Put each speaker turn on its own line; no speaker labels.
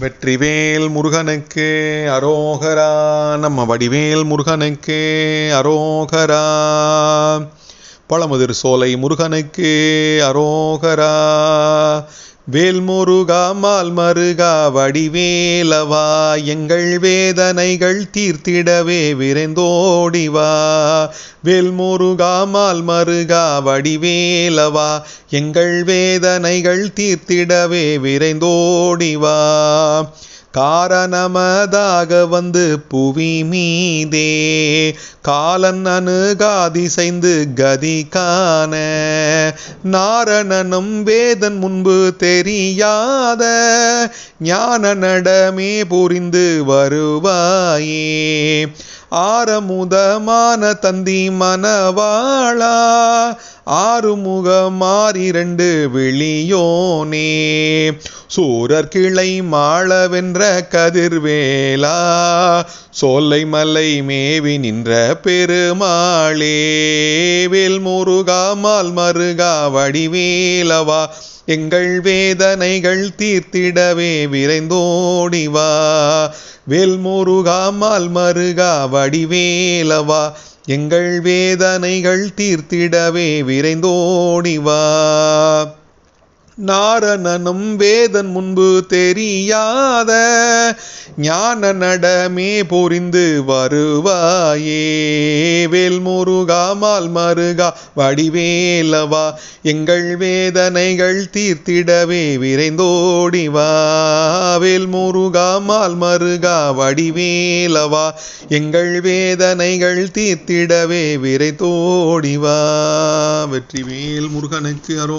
வெற்றிவேல் முருகனுக்கு அரோகரா நம்ம வடிவேல் முருகனுக்கு அரோகரா. பழமுதிர் சோலை முருகனுக்கு அரோகரா. வேல் முருகா மால் மருகா வடிவேலவா எங்கள் வேதனைகள் தீர்த்திடவே விரைந்தோடிவா. வேல் முருகா மால் மருகா வடிவேலவா எங்கள் வேதனைகள் தீர்த்திடவே விரைந்தோடிவா. காரணமதாக வந்து புவி மீதே காலன் அணுகாதிசைந்து கதி காண. நாரணனும் வேதன் முன்பு தெரியாத ஞான நடமே புரிந்து வருவாயே. ஆரமுதமான தந்தி மனவாளா ஆறுமுக மாறிரண்டு விழியோனே. சூரர் கிளை மாளவென்ற கதிர்வேலா சோலை மலை மேவி நின்ற பெருமாளே. வேல் முருகா மால் மருகா வடிவேலவா எங்கள் வேதனைகள் தீர்த்திடவே விரைந்தோடிவா வேல் முருகா மால் மருகா வடிவேலவா. எங்கள் வேதனைகள் தீர்த்திடவே விரைந்தோடிவா நாரணனும் வேதன் முன்பு தெரியாத ஞான நடமே பொறிந்து வருவாயே. வேல் முருகா மால் மருகா வடிவேலவா எங்கள் வேதனைகள் தீர்த்திடவே விரைந்தோடிவா. வேல் முருகா மால் மருகா வடிவேலவா எங்கள் வேதனைகள் தீர்த்திடவே விரைந்தோடிவா. வெற்றிவேல் முருகனுக்கு அரோ